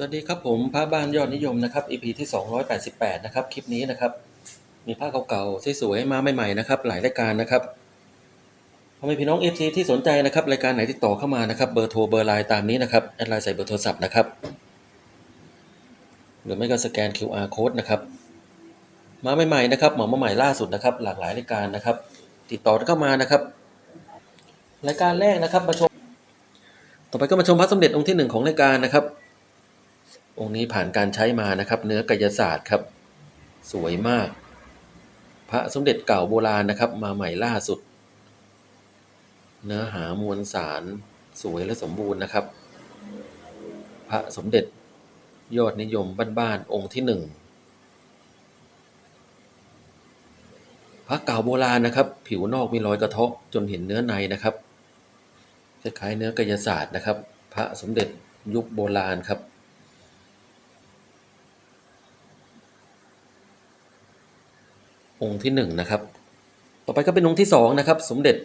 สวัสดีครับผมพระบ้านยอดนิยมนะครับ EP ที่ 288 นะครับ คลิปนี้นะครับ มีผ้าเก่าๆสวยๆมาใหม่ๆนะครับ หลายรายการนะครับพอม่พี่น้อง FC ที่สนใจนะครับรายการไหนติดต่อเข้ามานะครับเบอร์โทรเบอร์ไลน์ตามนี้นะครับแอดไลน์ใส่เบอร์โทรศัพท์นะครับ หรือไม่ก็สแกน QR code นะครับมาใหม่ๆนะครับหมอมาใหม่ล่าสุดนะครับ หลากหลายรายการนะครับ ติดต่อเข้ามานะครับรายการแรกนะครับมาชม ต่อไปก็มาชมพระสมเด็จองค์ที่หนึ่งของรายการนะครับ องค์นี้ผ่านการใช้มานะครับ เนื้อกายศาสตร์ครับ สวยมาก พระสมเด็จเก่าโบราณนะครับ มาใหม่ล่าสุด เนื้อหามวลสารสวยและสมบูรณ์นะครับ พระสมเด็จยอดนิยมบ้านๆองค์ที่หนึ่งพระเก่าโบราณนะครับ ผิวนอกมีรอยกระเทาะจนเห็นเนื้อในนะครับคล้ายๆเนื้อกายศาสตร์นะครับ พระสมเด็จยุคโบราณครับ องค์ที่หนึ่งนะครับ ต่อไปก็เป็นองค์ที่สองนะครับ สมเด็จ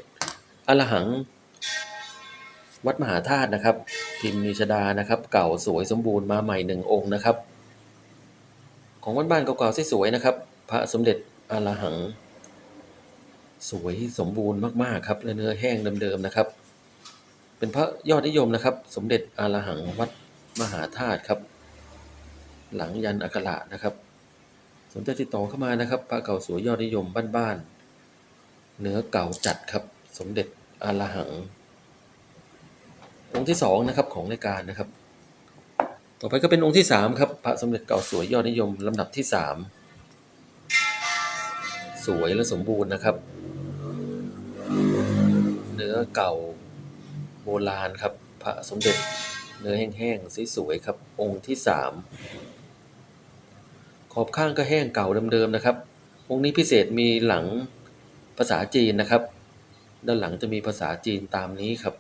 อรหัง วัดมหาธาตุนะครับ พิมพ์มีชดานะครับ เก่าสวยสมบูรณ์มาใหม่หนึ่งองค์นะครับ ของวัดบ้านเก่าๆสวยๆนะครับ พระสมเด็จอรหัง สวยสมบูรณ์มากๆครับเนื้อแห้งเดิมๆนะครับ เป็นพระยอดนิยมนะครับ สมเด็จอรหังวัดมหาธาตุครับ หลังยันอักขระนะครับ สนใจติดต่อเข้ามานะครับพระเก่าสวยยอดนิยมบ้านๆเนื้อเก่าจัดครับ สมเด็จอรหัง องค์ที่สองนะครับของรายการนะครับ ต่อไปก็เป็นองค์ที่สามครับพระสมเด็จเก่าสวยยอดนิยมลำดับที่สามสวยและสมบูรณ์นะครับ เนื้อเก่าโบราณครับ พระสมเด็จเนื้อแห้งๆสวยๆครับ องค์ที่สาม ขอบข้างก็แห้งเก่าเดิมๆนะครับ องค์นี้พิเศษมีหลังภาษาจีนนะครับ ด้านหลังจะมีภาษาจีนตามนี้ครับ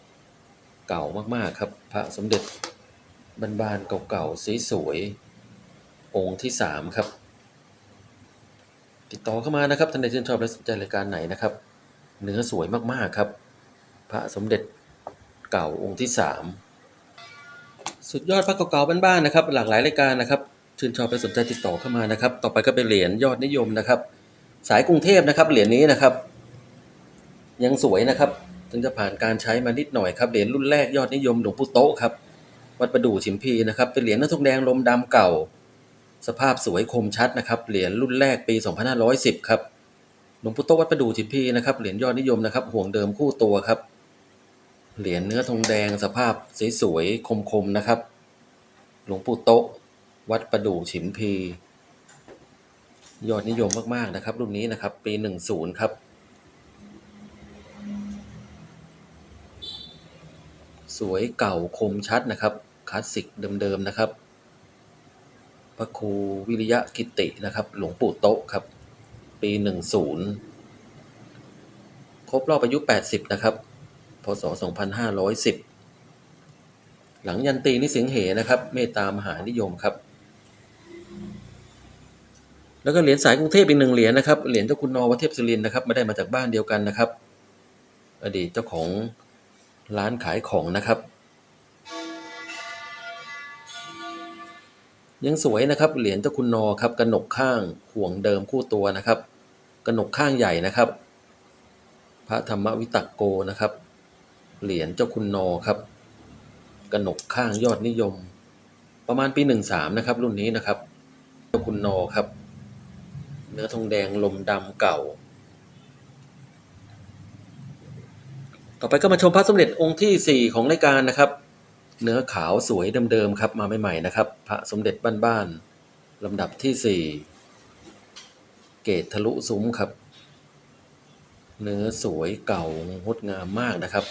เก่ามากๆครับ พระสมเด็จบานๆเก่าๆสวยๆองค์ที่สามครับ ติดต่อเข้ามานะครับท่านใดชื่นชอบและสนใจรายการไหนนะครับ เนื้อสวยมากๆครับ พระสมเด็จเก่าองค์ที่สามสุดยอดพระเก่าๆบ้านๆนะครับ หลากหลายรายการนะครับ ชื่นชอบและสนใจติดต่อเข้ามานะครับ ต่อไปก็เป็นเหรียญยอดนิยมนะครับ สายกรุงเทพนะครับ เหรียญนี้นะครับ ยังสวยนะครับ ถึงจะผ่านการใช้มานิดหน่อยครับเหรียญรุ่นแรกยอดนิยมหลวงปู่โต๊ะครับวัดประดู่ฉิมพีนะครับ เป็นเหรียญน้าทองแดงลมดำเก่า สภาพสวยคมชัดนะครับ เหรียญรุ่นแรกปี 2510 ครับหลวงปู่โต๊ะวัดประดู่ฉิมพีนะครับเหรียญยอดนิยมนะครับห่วงเดิมคู่ตัวครับเหรียญเนื้อทองแดงสภาพสวยๆคมๆนะครับ หลวงปู่โต๊ะ วัดประดู่ฉิมพี ยอดนิยมมาก ๆ นะครับ รุ่นนี้นะครับ ปี 10 ครับ สวยเก่าคมชัดนะครับ คลาสสิกเดิม ๆ นะครับ พระครูวิริยะกิตินะครับ หลวงปู่โต๊ะครับ ปี 10 ครบรอบอายุ 80 นะครับ พศ 2510หลังยันตีนิสิงเหนะครับ เมตตามหานิยมครับ แล้วก็เหรียญสายกรุงเทพอีกหนึ่งเหรียญนะครับ เหรียญเจ้าคุณนอวเทพศิรินทร์นะครับไม่ได้มาจากบ้านเดียวกันนะครับ อดีตเจ้าของร้านขายของนะครับ ยังสวยนะครับ เหรียญเจ้าคุณนอครับกระหนกข้างห่วงเดิมคู่ตัวนะครับกระหนกข้างใหญ่นะครับ พระธรรมวิตักโกนะครับ เหรียญเจ้าคุณนอครับกระหนกข้างยอดนิยม ประมาณปีหนึ่งสามนะครับ รุ่นนี้นะครับเจ้าคุณนอครับ เนื้อทองแดงลมดำเก่า ต่อไปก็มาชมพระสมเด็จองค์ที่สี่ของรายการนะครับ เนื้อขาวสวยเดิมๆครับมาใหม่ๆนะครับ พระสมเด็จบ้านๆลำดับที่สี่เกตทะลุซุ้มครับ เนื้อสวยเก่างดงามมากนะครับ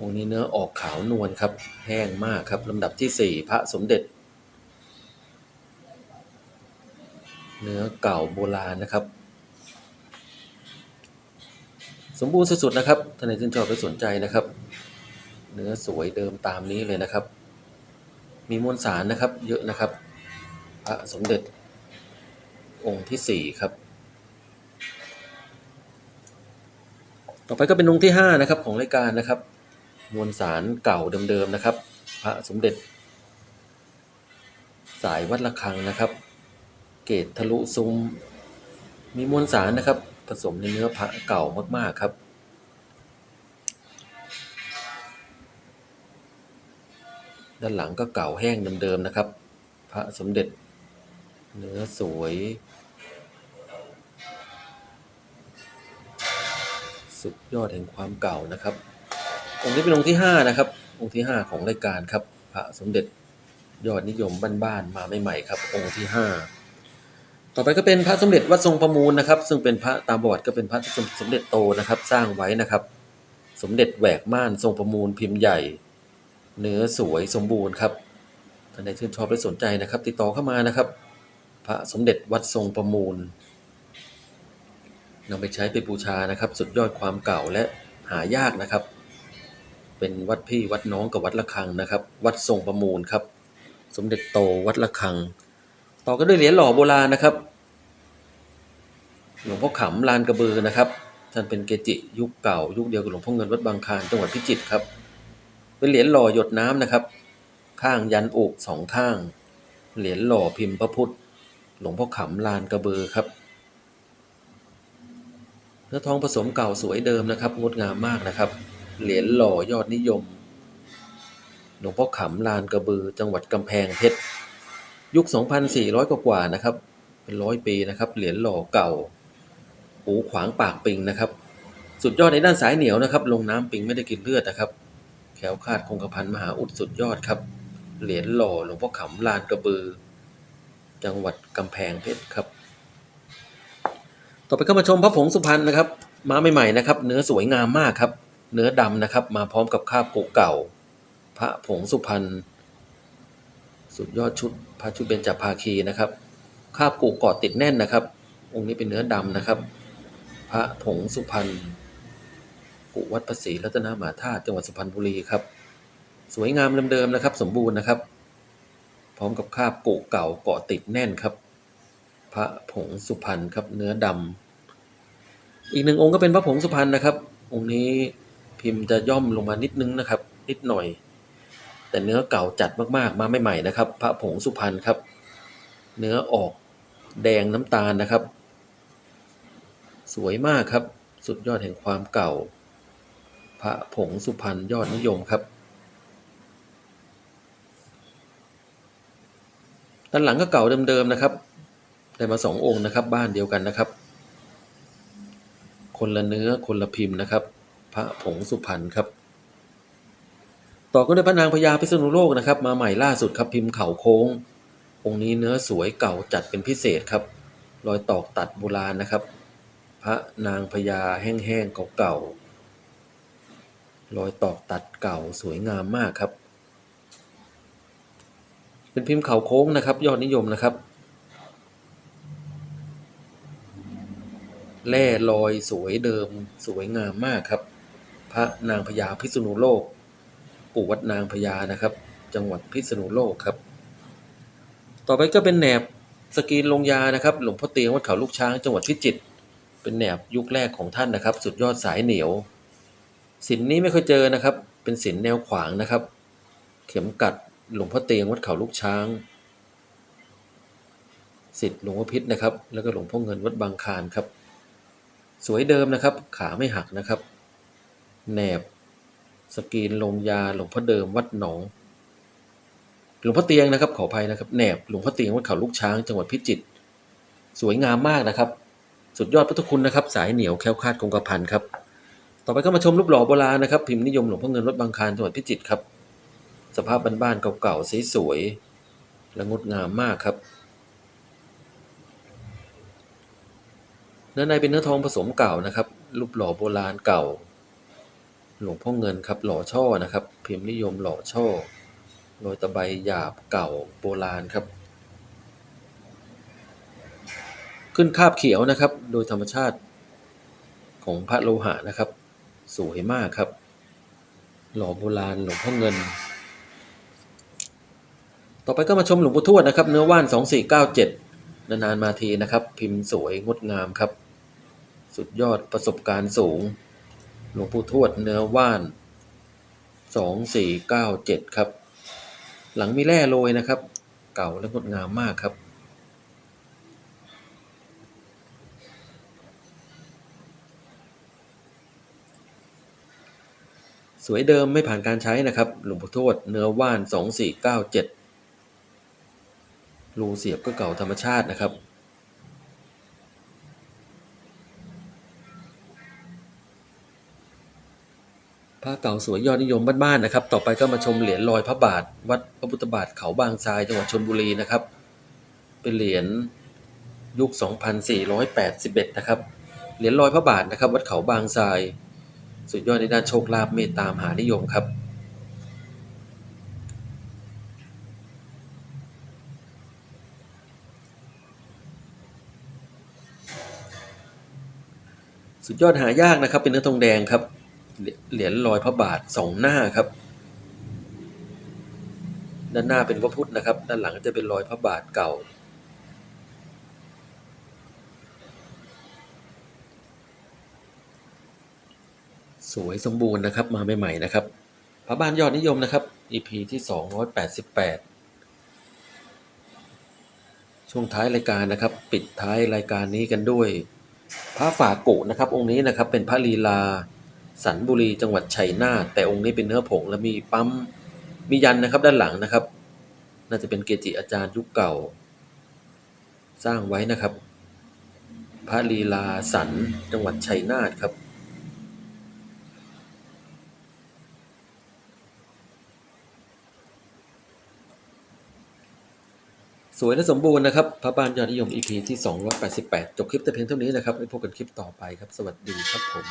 องค์นี้เนื้อออกขาวนวลครับ แห้งมากครับลำดับที่สี่พระสมเด็จ เนื้อเก่าโบราณนะครับ สมบูรณ์สุดๆนะครับท่านใดชื่นชอบและสนใจนะครับ เนื้อสวยเดิมตามนี้เลยนะครับ มีมวลสารนะครับเยอะนะครับพระสมเด็จองค์ที่สี่ครับ ต่อไปก็เป็นองค์ที่ห้านะครับของรายการนะครับ มวลสารเก่าเดิมๆนะครับ พระสมเด็จ สายวัดระฆังนะครับ เกตทะลุซุ้ม มีมวลสารนะครับ ผสมในเนื้อพระเก่ามาก ๆ ครับ ด้านหลังก็เก่าแห้งเดิม ๆ นะครับ พระสมเด็จ เนื้อสวย สุดยอดแห่งความเก่านะครับองค์นี้เป็นองค์ที่ 5 นะครับ องค์ที่ 5 ของรายการครับ พระสมเด็จยอดนิยมบ้านๆมาใหม่ๆครับ องค์ที่ 5 ต่อไปก็เป็นพระสมเด็จวัดทรงประมูลนะครับ ซึ่งเป็นพระตามประวัติก็เป็นพระที่สมเด็จโตนะครับ สร้างไว้นะครับ สมเด็จแหวกม่านทรงประมูลพิมพ์ใหญ่ เนื้อสวยสมบูรณ์ครับท่านใดชื่นชอบและสนใจนะครับ ติดต่อเข้ามานะครับ พระสมเด็จวัดทรงประมูลนำไปใช้ไปบูชานะครับ สุดยอดความเก่าและหายากนะครับ เป็นวัดพี่วัดน้องกับวัดระฆังนะครับ วัดทรงประมูลครับ สมเด็จโตวัดระฆัง ต่อก็ด้วยเหรียญหล่อโบราณนะครับหลวงพ่อขำลานกระบือนะครับ ท่านเป็นเกจิยุคเก่า ยุคเดียวกับหลวงพ่อเงินวัดบางคลานจังหวัดพิจิตรครับ เป็นเหรียญหล่อหยดน้ำนะครับ ข้างยันอุสองข้าง เหรียญหล่อพิมพ์พระพุทธ หลวงพ่อขำลานกระบือครับเนื้อทองผสมเก่าสวยเดิมนะครับ งดงามมากนะครับ เหรียญหล่อยอดนิยม หลวงพ่อขำลานกระบือ จังหวัดกำแพงเพชร ยุค 2,400 กว่าๆนะครับ เป็นร้อยปีนะครับ เหรียญหล่อเก่า หูขวางปากปิงนะครับ สุดยอดในด้านสายเหนียวนะครับ ลงน้ำปิงไม่ได้กินเลือดนะครับ แขวคลาดคงกระพันมหาอุดสุดยอดครับ เหรียญหล่อหลวงพ่อขำลานกระบือ จังหวัดกำแพงเพชรครับ ต่อไปก็มาชมพระผงสุพรรณนะครับ มาใหม่ๆนะครับ เนื้อสวยงามมากครับ เนื้อดำนะครับ มาพร้อมกับคาบโกเก่า พระผงสุพรรณ สุดยอดชุด พระชุดเบญจภาคีนะครับคาบกูเกาะติดแน่นนะครับ องค์นี้เป็นเนื้อดำนะครับ พระผงสุพรรณกุวัดภาษีรัตนมหาธาตุจังหวัดสุพรรณบุรีครับ สวยงามเดิมๆนะครับ สมบูรณ์นะครับ พร้อมกับคาบกุเก่าเกาะติดแน่นครับ พระผงสุพรรณครับเนื้อดำอีกหนึ่งองค์ก็เป็นพระผงสุพรรณนะครับ องค์นี้พิมพ์จะย่อมลงมานิดนึงนะครับ นิดหน่อย แต่เนื้อเก่าจัดมากๆ มาใหม่ๆนะครับ พระผงสุพรรณครับ เนื้อออกแดงน้ำตาลนะครับ สวยมากครับ สุดยอดแห่งความเก่า พระผงสุพรรณยอดนิยมครับด้านหลังก็เก่าเดิมๆนะครับ ได้มาสององค์นะครับ บ้านเดียวกันนะครับ คนละเนื้อคนละพิมพ์นะครับ พระผงสุพรรณครับ ต่อก็ด้วยพระนางพญาพิษณุโลกนะครับ มาใหม่ล่าสุดครับพิมพ์เข่าโค้ง องค์นี้เนื้อสวยเก่าจัดเป็นพิเศษครับ รอยตอกตัดโบราณนะครับ พระนางพญาแห้งๆเก่าๆรอยตอกตัดเก่าสวยงามมากครับ เป็นพิมพ์เข่าโค้งนะครับ ยอดนิยมนะครับแร่ลอยสวยเดิมสวยงามมากครับ พระนางพญาพิษณุโลก ปู่วัดนางพญานะครับ จังหวัดพิษณุโลกครับ ต่อไปก็เป็นแหนบสกรีนลงยานะครับ หลวงพ่อเตียงวัดเขาลูกช้างจังหวัดพิจิตรเป็นแหนบยุคแรกของท่านนะครับ สุดยอดสายเหนียวสินนี้ไม่เคยเจอนะครับ เป็นสินแนวขวางนะครับ เข็มกัดหลวงพ่อเตียงวัดเขาลูกช้างสิทธิ์หลวงพ่อพิษนะครับ แล้วก็หลวงพ่อเงินวัดบางคานครับ สวยเดิมนะครับ ขาไม่หักนะครับ แหนบ สกรีนลงยาหลวงพ่อเดิมวัดหนองหลวงพ่อเตียงนะครับขออภัยนะครับแหนบหลวงพ่อเตียงวัดเขาลูกช้างจังหวัดพิจิตรสวยงามมากนะครับ สุดยอดพุทธคุณนะครับ สายเหนียวแคล้วคลาดคงกระพันครับ ต่อไปก็มาชมรูปหล่อโบราณนะครับ พิมพ์นิยมหลวงพ่อเงินวัดบางคานจังหวัดพิจิตรครับ สภาพบ้านๆเก่าๆสวยๆและงดงามมากครับเนื้อในเป็นเนื้อทองผสมเก่านะครับ รูปหล่อโบราณเก่า หลวงพ่อเงินครับ หล่อช่อนะครับ พิมพ์นิยมหล่อช่อโรยตะไบหยาบเก่าโบราณครับ ขึ้นคาบเขียวนะครับ โดยธรรมชาติของพระโลหะนะครับ สวยมากครับ หล่อโบราณหลวงพ่อเงิน ต่อไปก็มาชมหลวงปู่ทวดนะครับ เนื้อว่านสองสี่เก้าเจ็ดนานๆมาทีนะครับ พิมพ์สวยงดงามครับ สุดยอดประสบการณ์สูง หลวงปู่ทวดเนื้อว่านสองสี่เก้าเจ็ดครับ หลังมีแร่โรยนะครับ เก่าและงดงามมากครับ สวยเดิมไม่ผ่านการใช้นะครับ หลวงพ่อโทษเนื้อว่านสองสี่เก้าเจ็ดรูเสียบก็เก่าธรรมชาตินะครับ พระเก่าสวยยอดนิยมบ้านๆนะครับ ต่อไปก็มาชมเหรียญลอยพระบาท วัดพระพุทธบาทเขาบางทรายจังหวัดชลบุรีนะครับ เป็นเหรียญยุค 2481 นะครับ เหรียญลอยพระบาทนะครับ วัดเขาบางทราย สุดยอดในด้านโชคลาภเมตตามหานิยมครับ สุดยอดหายากนะครับ เป็นเนื้อทองแดงครับ เหรียญลอยพระบาทสองหน้าครับ ด้านหน้าเป็นพระพุทธนะครับ ด้านหลังจะเป็นรอยพระบาทเก่า สวยสมบูรณ์นะครับมาใหม่ๆนะครับ พระบ้านยอดนิยมนะครับ EP ที่ 288ช่วงท้ายรายการนะครับ ปิดท้ายรายการนี้กันด้วย พระฝากุนะครับ องค์นี้นะครับเป็นพระลีลา สันบุรีจังหวัดชัยนาทแต่องค์นี้เป็นเนื้อผงและมีปั๊มมียันนะครับด้านหลังนะครับ น่าจะเป็นเกจิอาจารย์ยุคเก่า สร้างไว้นะครับ พระลีลาสันจังหวัดชัยนาทครับสวยและสมบูรณ์นะครับ พระบ้านยอดนิยม EP ที่ 288 จบคลิปแต่เพียงเท่านี้นะครับไว้พบกันคลิปต่อไปครับ สวัสดีครับผม